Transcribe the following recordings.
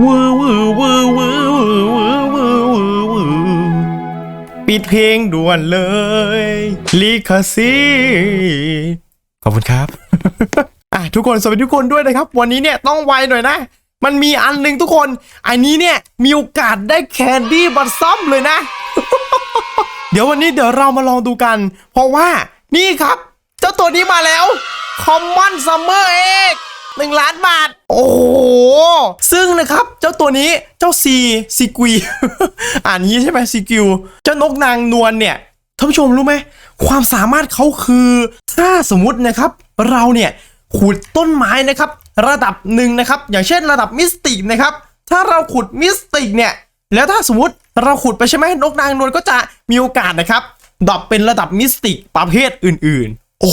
วือวือวือวือวือวือวือวือวือปิดเพลงด่วนเลยลิขสิทธิ์ขอบคุณครับ อะทุกคนสวัสดีทุกคนด้วยนะครับ วันนี้เนี่ยต้องไวหน่อยนะ มันมีอันหนึ่งทุกคน อันนี้เนี่ยมีโอกาสได้แคนดี้บัตซัมเลยนะ เดี๋ยววันนี้เดี๋ยวเรามาลองดูกัน เพราะว่านี่ครับ เจ้าตัวนี้มาแล้ว Common Summer Egg หนึ่ งล้านบาท โอ้โห ซึ่งนะครับเจ้าตัวนี้เจ้าซีซีกุย อ่านนี้ใช่ไหมซีกิว เจ้านกนางนวลเนี่ยท่านผู้ชมรู้ไหม ความสามารถเขาคือถ้าสมมตินะครับ เราเนี่ยขุดต้นไม้นะครับ ระดับหนึ่งนะครับ อย่างเช่นระดับมิสติกนะครับ ถ้าเราขุดมิสติกเนี่ยแล้วถ้าสมมติเราขุดไปใช่ไหมนกนางนวลก็จะมีโอกาสนะครับดรอปเป็นระดับมิสติกประเภทอื่น ๆ โอ้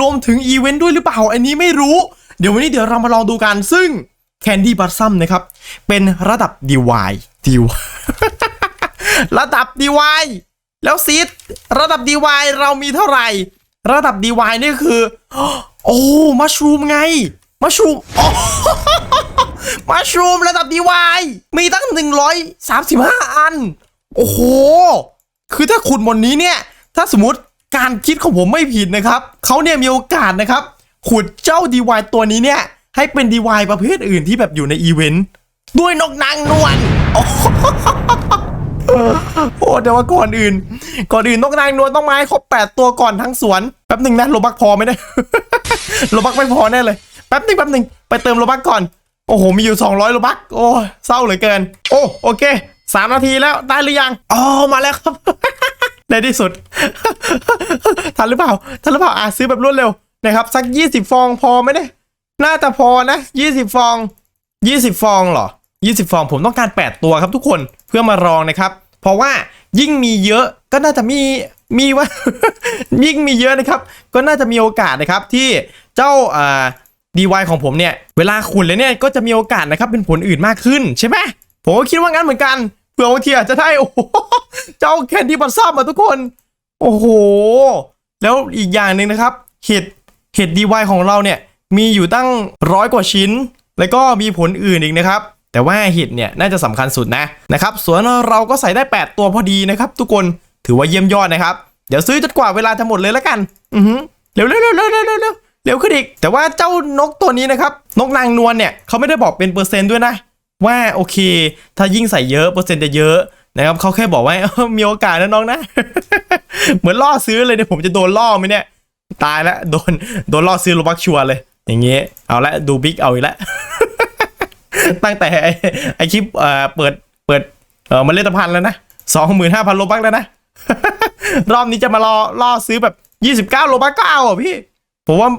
รวมถึงอีเวนต์ด้วยหรือเปล่า อันนี้ไม่รู้ เดี๋ยววันนี้เดี๋ยวเรามาลองดูกันซึ่งแคนดี้บัตซัมนะครับ เป็นระดับดีวายดีวระดับดีวายแล้วซีดระดับดีวายเรามีเท่าไหร่ ระดับดีวายนี่คือ โอ้มัชรูมไง มัชรูมโอ้มัชรูมระดับดีวายมีตั้ง 135 อัน โอ้โห คือถ้าขุดหมดนี้เนี่ย ถ้าสมมติ การคิดของผมไม่ผิดนะครับเขาเนี่ยมีโอกาสนะครับขุดเจ้าดีวายตัวนี้เนี่ย ให้เป็นดีวายประเภทอื่นที่แบบอยู่ในอีเวนต์ด้วยนกนางนวลโอ้โหโอ้เดี๋ยวว่าก่อนอื่น ก่อนอื่นนกนางนวลต้องมาให้ครบแปดตัวก่อนทั้งสวนแป๊บหนึ่งนะโลบักพอไหมเนี่ยโลบักไม่พอแน่เลยแป๊บหนึ่งแป๊บหนึ่งไปเติมโลบักก่อนโอ้โหมีอยู่ 200โลบักโอ้เศร้าเหลือเกิน โอ้โอเคสามนาทีแล้วได้หรือยังอ๋อมาแล้วครับ ในที่สุด ทันหรือเปล่า ทันหรือเปล่าอะซื้อแบบรวดเร็วนะครับ สัก 20 ฟองพอไหมเนี่ยน่าจะพอนะ 20 ฟอง 20 ฟองเหรอ 20 ฟองผมต้องการ 8 ตัวครับทุกคนเพื่อมารองนะครับ เพราะว่ายิ่งมีเยอะก็น่าจะมีมีว่า ยิ่งมีเยอะนะครับ ก็น่าจะมีโอกาสนะครับที่เจ้าอ่าดีวของผมเนี่ย เวลาขุดเลยเนี่ยก็จะมีโอกาสนะครับเป็นผลอื่นมากขึ้นใช่ไหมผมก็คิดว่างั้นเหมือนกัน เผื่อบางทีอาจจะได้โอ้โหเจ้าแคนดี้บัตซัมมาทุกคน โอ้โห แล้วอีกอย่างหนึ่งนะครับ เห็ดเห็ดดีวของเราเนี่ย มีอยู่ตั้งร้อยกว่าชิ้น แล้วก็มีผลอื่นอีกนะครับ แต่ว่าเห็ดเนี่ยน่าจะสำคัญสุดนะนะครับสวนเราก็ใส่ได้ 8 ตัวพอดีนะครับ ทุกคนถือว่าเยี่ยมยอดนะครับ เดี๋ยวซื้อจนกว่าเวลาจะหมดเลยแล้วกัน อือหือเร็วเร็วเร็วเร็วเร็วเร็วเร็วขึ้นอีก แต่ว่าเจ้านกตัวนี้นะครับ นกนางนวลเนี่ยเขาไม่ได้บอกเป็นเปอร์เซ็นต์ด้วยนะ ว่าโอเค ถ้ายิ่งใส่เยอะเปอร์เซ็นต์จะเยอะนะครับเขาแค่บอกว่ามีโอกาสนะน้องนะ เหมือนล่อซื้อเลยเนี่ยผมจะโดนล่อไหมเนี่ยตายแล้วโดนโดนล่อซื้อโลบักชัวเลย อย่างเงี้ยเอาละดูบิ๊กเอาอีกแล้วตั้งแต่ไอคลิปเอ่อเปิดเปิดเออเมาเล่ตพันแล้วนะสองหมื่นห้าพันโลบักแล้วนะรอบนี้จะมารอล่อซื้อแบบยี่สิบเก้าโลบักก็เอาอะพี่ ผมว่า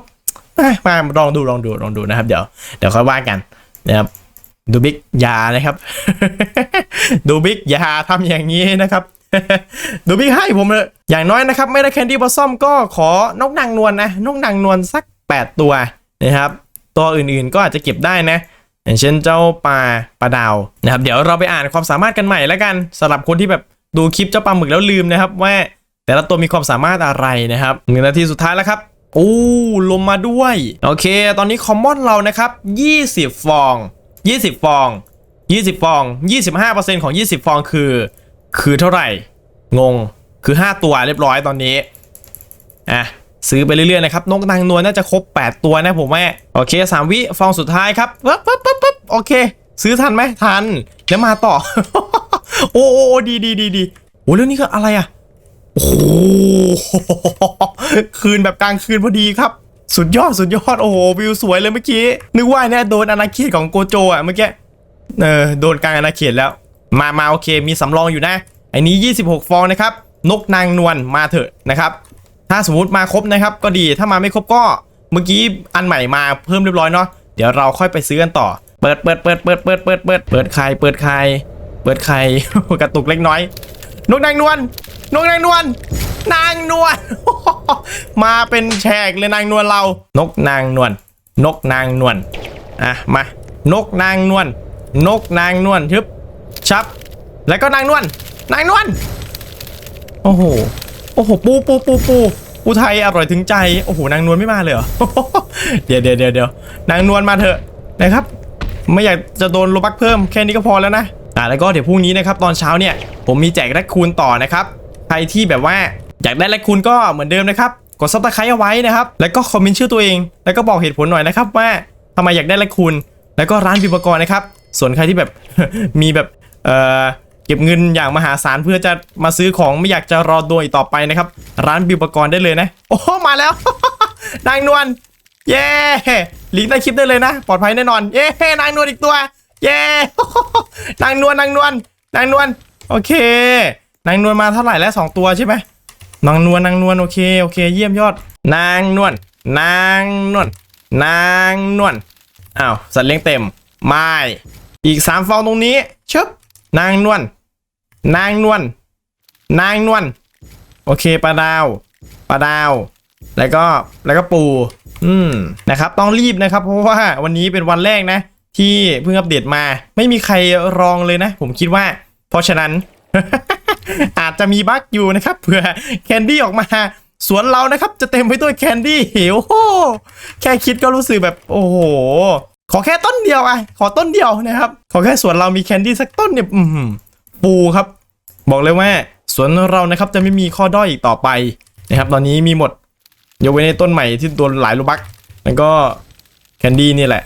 มาลองดูลองดูลองดูนะครับ เดี๋ยวเดี๋ยวค่อยว่ากันนะครับ ดูบิ๊กยานะครับ ดูบิ๊กยาทำอย่างนี้นะครับดูบิ๊กให้ผมเลยอย่างน้อยนะครับ ไม่ได้แคนดี้บอสซอมก็ขอนกนางนวลนะนกนางนวลสัก 8 ตัวนะครับ ตัวอื่นๆก็อาจจะเก็บได้นะ อย่างเช่นเจ้าปลาปลาดาวนะครับ เดี๋ยวเราไปอ่านความสามารถกันใหม่แล้วกันสำหรับคนที่แบบดูคลิปเจ้าปลาหมึกแล้วลืมนะครับ ว่าแต่ละตัวมีความสามารถอะไรนะครับหนึ่งนาทีสุดท้ายแล้วครับโอ้ลงมาด้วย โอเค ตอนนี้คอมมอนเรานะครับ 20 ฟอง 20 ฟอง 20 ฟอง 25%ของ 20 ฟองคือ คือเท่าไหร่ งง คือ 5 ตัวเรียบร้อยตอนนี้ อะ ซื้อไปเรื่อย ๆ นะครับ นกนางนวลน่าจะครบ 8 ตัวนะผมว่โอเค 3 วิ ฟองสุดท้ายครับปึ๊บปึ๊บปึ๊บปึ๊บโอเค ซื้อทันไหมทัน แล้วมาต่อ โอ้โอ้ดีดีดีดีโอ้เรื่องนี้ก็อะไรอะ โอ้คืนแบบกลางคืนพอดีครับ สุดยอดสุดยอด โอ้โห วิวสวยเลยเมื่อกี้ นึกว่าเนี่ยโดนอาณาเขตของโกโจอะเมื่อกี้ เออ โดนกลางอาณาเขตแล้ว มามาโอเค มีสำรองอยู่นะไอ้นี้ 26 ฟองนะครับ นกนางนวลมาเถอะนะครับ ถ้าสมมติมาครบนะครับ ก็ดี ถ้ามาไม่ครบก็ เมื่อกี้อันใหม่มาเพิ่มเรียบร้อยเนาะ เดี๋ยวเราค่อยไปซื้อกันต่อ เปิดเปิดเปิดเปิดเปิดเปิดเปิดเปิดใครเปิดใครเปิดใครกระตุกเล็กน้อย นกนางนวล นกนางนวล นางนวล มาเป็นแฉกเลยนางนวลเรา นกนางนวลนกนางนวลอะมานกนางนวลนกนางนวลทึบชับ แล้วก็นางนวลนางนวลโอ้โหโอ้โหปูปูปูปูปูไทยอร่อยถึงใจโอ้โหนางนวลไม่มาเลยเหรอเดี๋ยวเดี๋ยวเดี๋ยวเดี๋ยวนางนวลมาเถอะนะครับไม่อยากจะโดนโลบักเพิ่มแค่นี้ก็พอแล้วนะอ่าแล้วก็เดี๋ยวพรุ่งนี้นะครับตอนเช้าเนี่ยผมมีแจกแรคคูนต่อนะครับใครที่แบบว่า อยากได้แรคคูนก็เหมือนเดิมนะครับ กดซับสไครต์เอาไว้นะครับ แล้วก็คอมเมนต์ชื่อตัวเอง แล้วก็บอกเหตุผลหน่อยนะครับว่าทำไมอยากได้แรคคูนแล้วก็ร้านบิวปกรณ์นะครับ ส่วนใครที่แบบ มีแบบ เอ่อ เก็บเงินอย่างมหาศาลเพื่อจะมาซื้อของไม่อยากจะรอโดยต่อไปนะครับ ร้านบิวปกรณ์ได้เลยนะ โอ้มาแล้ว นางนวล เย้ลิงก์ใต้คลิปได้เลยนะ ปลอดภัยแน่นอน เย้นางนวลอีกตัว เย้นางนวลนางนวลนางนวล โอเค นางนวลมาเท่าไหร่แล้วสองตัวใช่ไหม นางนวลนางนวลโอเคโอเค เยี่ยมยอด นางนวลนางนวลนางนวลอ้าวสัตว์เลี้ยงเต็มไม่อีกสามฟองตรงนี้ชึบนางนวลนางนวลนางนวลโอเคปลาดาวปลาดาว แล้วก็แล้วก็ปู อืมนะครับ ต้องรีบนะครับ เพราะว่าวันนี้เป็นวันแรกนะ ที่เพิ่งอัปเดตมา ไม่มีใครรองเลยนะ ผมคิดว่า เพราะฉะนั้น อาจจะมีบั๊กอยู่นะครับเผื่อแคนดี้ออกมาสวนเรานะครับ จะเต็มไปด้วยแคนดี้เหวโอ้โหแค่คิดก็รู้สึกแบบโอ้โห ขอแค่ต้นเดียวอะขอต้นเดียวนะครับ ขอแค่สวนเรามีแคนดี้สักต้นเนี่ยอือหือปูครับ บอกเลยว่าสวนเรานะครับจะไม่มีข้อด้อยอีกต่อไปนะครับ ตอนนี้มีหมดยกเว้นในต้นใหม่ที่โดนหลายลูกบักแล้วก็แคนดี้นี่แหละ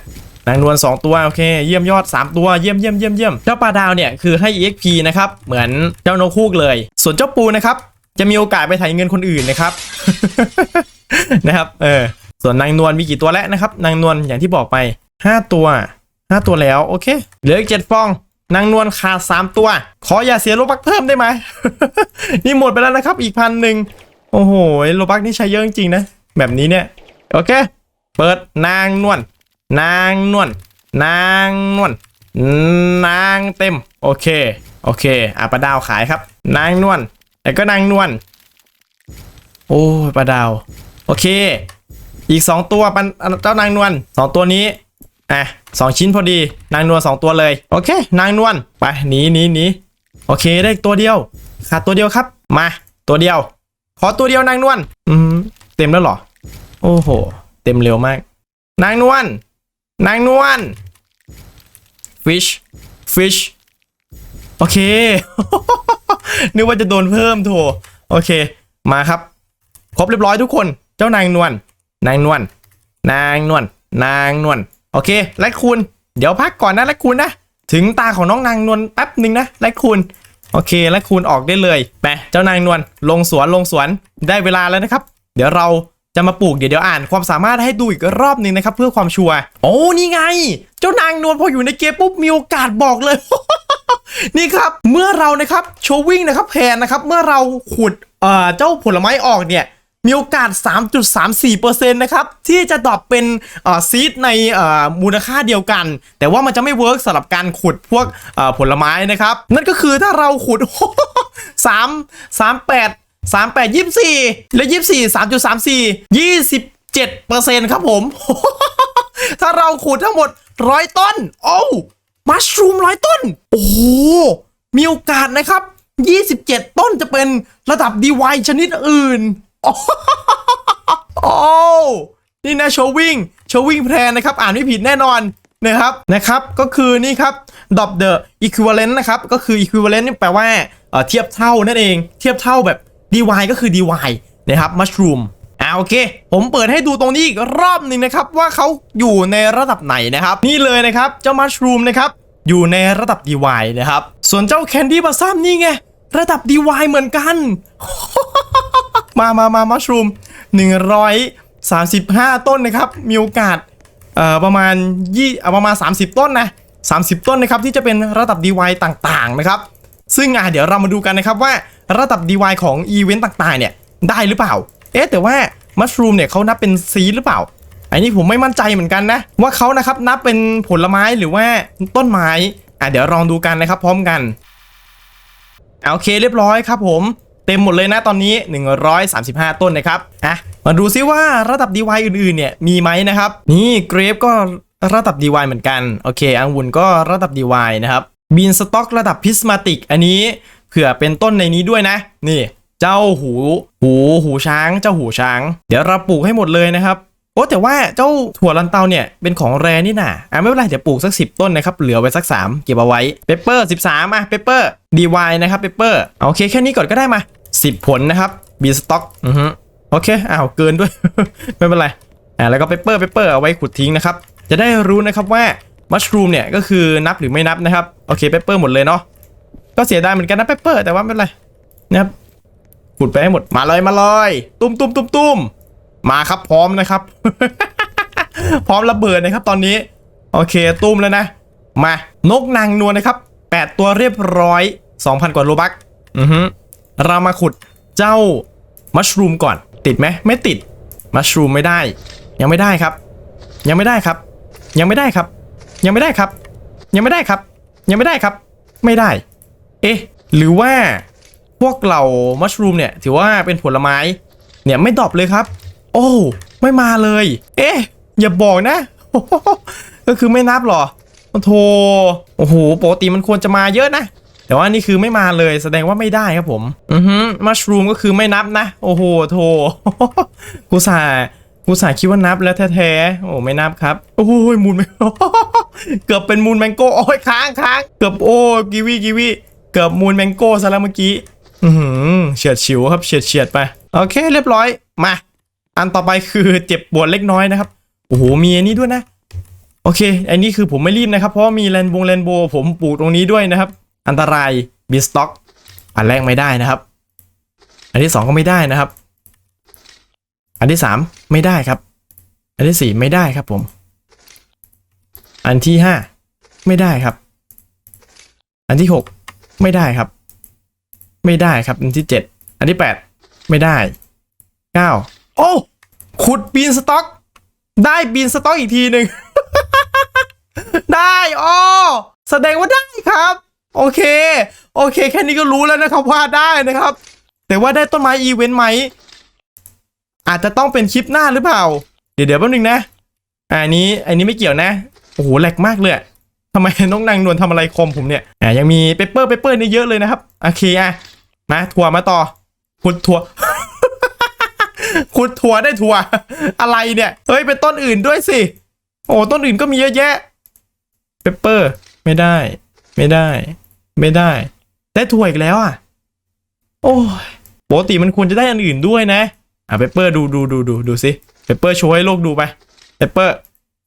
นางนวล2ตัวโอเคเยี่ยมยอด 3 ตัวเยี่ยมเยี่ยมเยี่ยมเยี่ยมเจ้าปลาดาวเนี่ยคือให้ EXP นะครับเหมือนเจ้านกคูกเลย ส่วนเจ้าปูนะครับจะมีโอกาสไปไถ่ายเงินคนอื่นนะครับนะครับเออส่วนนางนวลมีกี่ตัวแล้วนะครับ นางนวลอย่างที่บอกไป 5 ตัว 5 ตัวแล้วโอเคเหลืออีกเจ็ดฟองนางนวลขาด3ตัว ขออย่าเสียโลบักเพิ่มได้ไหมนี่หมดไปแล้วนะครับ อีกพันหนึ่งโอ้โหโลบักนี่ใช้เยอะจริงนะ แบบนี้เนี่ย โอเค เปิดนางนวล นางนวลนางนวลนางเต็ม โอเค โอเคอะปลาดาวขายครับ นางนวลแล้วก็นางนวลโอ้ปลาดาว โอเค อีกสองตัวปันเจ้านางนวลสองตัวนี้อะสองชิ้นพอดี นางนวลสองตัวเลย โอเค นางนวลไปหนีหนีหนีโอเคได้อีกตัวเดียวขาดตัวเดียวครับ มาตัวเดียว ขอตัวเดียวนางนวลอืมเต็มแล้วหรอ โอ้โห เต็มเร็วมาก นางนวล นางนวล fish fish โอเค นึกว่าจะโดนเพิ่มโถโอเค มาครับ ครบเรียบร้อยทุกคน เจ้านางนวล นางนวล นางนวล นางนวล โอเคแลกคุณเดี๋ยวพักก่อนนะแลกคุณนะ ถึงตาของน้องนางนวลแป๊บหนึ่งนะแลกคุณโอเคและคูณออกได้เลย ไป เจ้านางนวล ลงสวน ลงสวน ได้เวลาแล้วนะครับ เดี๋ยวเรา จะมาปลูกเดี๋ยวเดี๋ยวอ่านความสามารถให้ดูอีกรอบหนึ่งนะครับ เพื่อความชัวร์โอ้นี่ไง เจ้านางนวลพออยู่ในเกมปุ๊บมีโอกาสบอกเลย นี่ครับเมื่อเรานะครับโชวิ่งนะครับแพนนะครับเมื่อเราขุดเอ่อเจ้าผลไม้ออกเนี่ยมีโอกาส 3.34%นะครับ ที่จะดรอปเป็นซีดในมูลค่าเดียวกัน แต่ว่ามันจะไม่เวิร์กสำหรับการขุดพวกผลไม้นะครับ นั่นก็คือถ้าเราขุด 3 38 38 24 และ 24 3.34 27%ครับผม ถ้าเราขุดทั้งหมด 100 ต้น โอ้มัชรูมร้อยต้น โอ้โหมีโอกาสนะครับ 27 ต้นจะเป็นระดับดีวชนิดอื่น โอ้นี่นะโชวิ่งโชวิ่งแพลนนะครับ อ่านไม่ผิดแน่นอนนะครับนะครับ ก็คือนี่ครับดอบเดอะอีคว a เลนต์นะครับ ก็คืออีคว a เลนต์นี่แปลว่าเอ่อเทียบเท่านั่นเอง เทียบเท่าแบบ dy ก็คือ dy นะครับ mushroom อ่าโอเค ผมเปิดให้ดูตรงนี้อีกรอบหนึ่งนะครับ ว่าเขาอยู่ในระดับไหนนะครับ นี่เลยนะครับเจ้า mushroom นะครับ อยู่ในระดับ dy นะครับ ส่วนเจ้า candy b a s a m นี่ไง ระดับ dy เหมือนกัน มามามามัชรูม135 ต้นนะครับ มีโอกาสเอ่อประมาณยี่เออประมาณ 30 ต้นนะ30 ต้นนะครับที่จะเป็นระดับ DY ต่างๆนะครับ ซึ่งอะเดี๋ยวเรามาดูกันนะครับว่า ระดับ DY ของอีเวนต์ต่างๆเนี่ยได้หรือเปล่า เอ๊ะแต่ว่ามัชรูมเนี่ยเขานับเป็นซีดหรือเปล่า อันนี้ผมไม่มั่นใจเหมือนกันนะ ว่าเขานะครับนับเป็นผลไม้หรือว่าต้นไม้อะเดี๋ยวลองดูกันนะครับพร้อมกันโอเคเรียบร้อยครับผมเต็มหมดเลยนะตอนนี้ 135 ต้นนะครับอะมาดูซิว่าระดับ DY อื่นๆเนี่ยมีไหมนะครับ นี่เกรฟก็ระดับ DY เหมือนกัน โอเคอังุ่นก็ระดับ DY นะครับบีนสต็อกระดับพิสมาติก อันนี้ เผื่อเป็นต้นในนี้ด้วยนะ นี่ เจ้าหู หูหูช้าง เจ้าหูช้าง เดี๋ยวเราปลูกให้หมดเลยนะครับโอ้แต่ว่าเจ้าถั่วลันเตาเนี่ยเป็นของแรนี่นะอะไม่เป็นไรเดี๋ยวปลูกสักสิต้นนะครับ เหลือไว้สัก 3 เก็บเอาไว้เปเปอร์13อะเปเปอร์ดีวนะครับเปเปอร์โอเคแค่นี้ก่อนก็ได้มา 10 ผลนะครับบีสต็อกอือฮึโอเคอ้าวเกินด้วย ไม่เป็นไรอะแล้วก็เปเปอร์เปเปอร์เอาไว้ขุดทิ้งนะครับ จะได้รู้นะครับว่ามัชรูมเนี่ยก็คือนับหรือไม่นับนะครับ โอเคเปเปอร์หมดเลยเนาะ ก็เสียดายเหมือนกันนะเปเปอร์ แต่ว่าไม่เป็นไรนะครับขุดไปให้หมดมาเลยมาเลยตุ้มตุ้มตุ้มตุ้มมาครับพร้อมนะครับ พร้อมระเบิดนะครับตอนนี้ โอเคตุ้มแล้วนะ มานกนางนวลนะครับ8 ตัวเรียบร้อย 2,000 กว่าโลบักอือฮึเรามาขุดเจ้ามัชรูมก่อน ติดไหมไม่ติดมัชรูมไม่ได้ ยังไม่ได้ครับ ยังไม่ได้ครับ ยังไม่ได้ครับ ยังไม่ได้ครับ ยังไม่ได้ครับ ยังไม่ได้ครับ ไม่ได้ เอ๊ะ หรือว่าพวกเรามัชรูมเนี่ย ถือว่าเป็นผลไม้ เนี่ยไม่ดอปเลยครับ โอ้ ไม่มาเลย เอ๊ะ อย่าบอกนะ ก็คือไม่นับหรอโอ้โธโอ้โหปกติมันควรจะมาเยอะนะ แต่ว่านี่คือไม่มาเลยแสดงว่าไม่ได้ครับผม อือฮึมัชรูมก็คือไม่นับนะ โอ้โหโธกูสากูสาคิดว่านับแล้วแท้ๆ โอ้ไม่นับครับ โอ้ยมูนแมงเกือบเป็นมูนแมงโก้ โอ้ยค้างค้างเกือบโอ้กีวีกีวีเกือบมูนแมงโก้ซะแล้วเมื่อกี้อืเฉียดฉิวครับเฉียดเฉียดไป โอเค เรียบร้อยมา อันต่อไปคือเจ็บปวดเล็กน้อยนะครับโอ้โหมีอันนี้ด้วยนะ โอเค อันนี้คือผมไม่รีบนะครับ เพราะมีแลนบงแลนโบผมปลูกตรงนี้ด้วยนะครับ อันตรายบีสต็อกอันแรกไม่ได้นะครับ อันที่สองก็ไม่ได้นะครับ อันที่สามไม่ได้ครับ อันที่สี่ไม่ได้ครับผม อันที่ห้าไม่ได้ครับ อันที่หก ไม่ได้ครับ ไม่ได้ครับ อันที่เจ็ดอันที่แปดไม่ได้เก้าโอ้ขุดบีนสต็อก ได้บีนสต็อกอีกทีหนึ่งได้อ๋อแสดงว่าได้ครับ โอเค โอเค แค่นี้ก็รู้แล้วนะครับว่าได้นะครับ แต่ว่าได้ต้นไม้อีเวนต์ไหม อาจจะต้องเป็นคลิปหน้าหรือเปล่า เดี๋ยวเดี๋ยวแป๊บนึงนะอันนี้ อันนี้ไม่เกี่ยวนะ โอ้โหแหลกมากเลยอะ ทำไมน้องนางนวลทำอะไรคมผมเนี่ยอะยังมีเปเปอร์เปเปอร์นี่เยอะเลยนะครับโอเคอะมาถั่วมาต่อขุดถั่วขุดถั่วได้ถั่ว อะไรเนี่ยเฮ้ยเป็นต้นอื่นด้วยสิโอ้ต้นอื่นก็มีเยอะแยะเปเปอร์ไม่ได้ ไม่ได้ ไม่ได้ ได้ถั่วอีกแล้วอะ โอ้ยปกติมันควรจะได้อันอื่นด้วยนะอะเปเปอร์ดูดูดูดูดูสิเปเปอร์โชว์ให้โลกดูไปเปเปอร์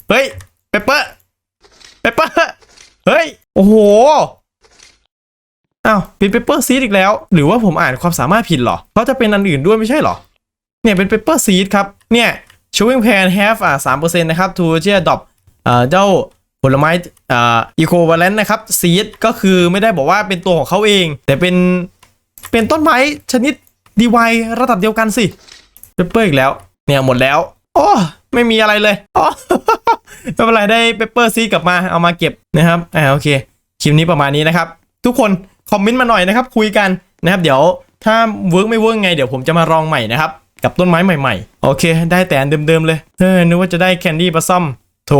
เฮ้ยเปเปอร์เปเปอร์ เฮ้ย โอ้โหอ้าวเป็นเปเปอร์ซีดอีกแล้ว หรือว่าผมอ่านความสามารถผิดหรอเขาจะเป็นอันอื่นด้วยไม่ใช่หรอ เนี่ยเป็นเปเปอร์ซีดครับ เนี่ย showing pan have อ่าสามเปอร์เซ็นต์นะครับ to ที่จะดอปเอ่อเจ้าผลไม้เอ่อ equivalent นะครับซีดก็คือไม่ได้บอกว่าเป็นตัวของเขาเอง แต่เป็นเป็นต้นไม้ชนิดดีไวระดับเดียวกันสิเปเปอร์อีกแล้ว เนี่ยหมดแล้ว โอ้ ไม่มีอะไรเลยอ๋อไม่เป็นไรได้เปเปอร์ซีกลับมาเอามาเก็บนะครับอ่าโอเคคลิปนี้ประมาณนี้นะครับ ทุกคนคอมเมนต์มาหน่อยนะครับ คุยกันนะครับเดี๋ยวถ้าเวิร์กไม่เวิร์กไงเดี๋ยวผมจะมาลองใหม่นะครับ กับต้นไม้ใหม่ๆ โอเค ได้แต่อันเดิมๆเลยเออนึกว่าจะได้แคนดี้ปลาซ่อมโถ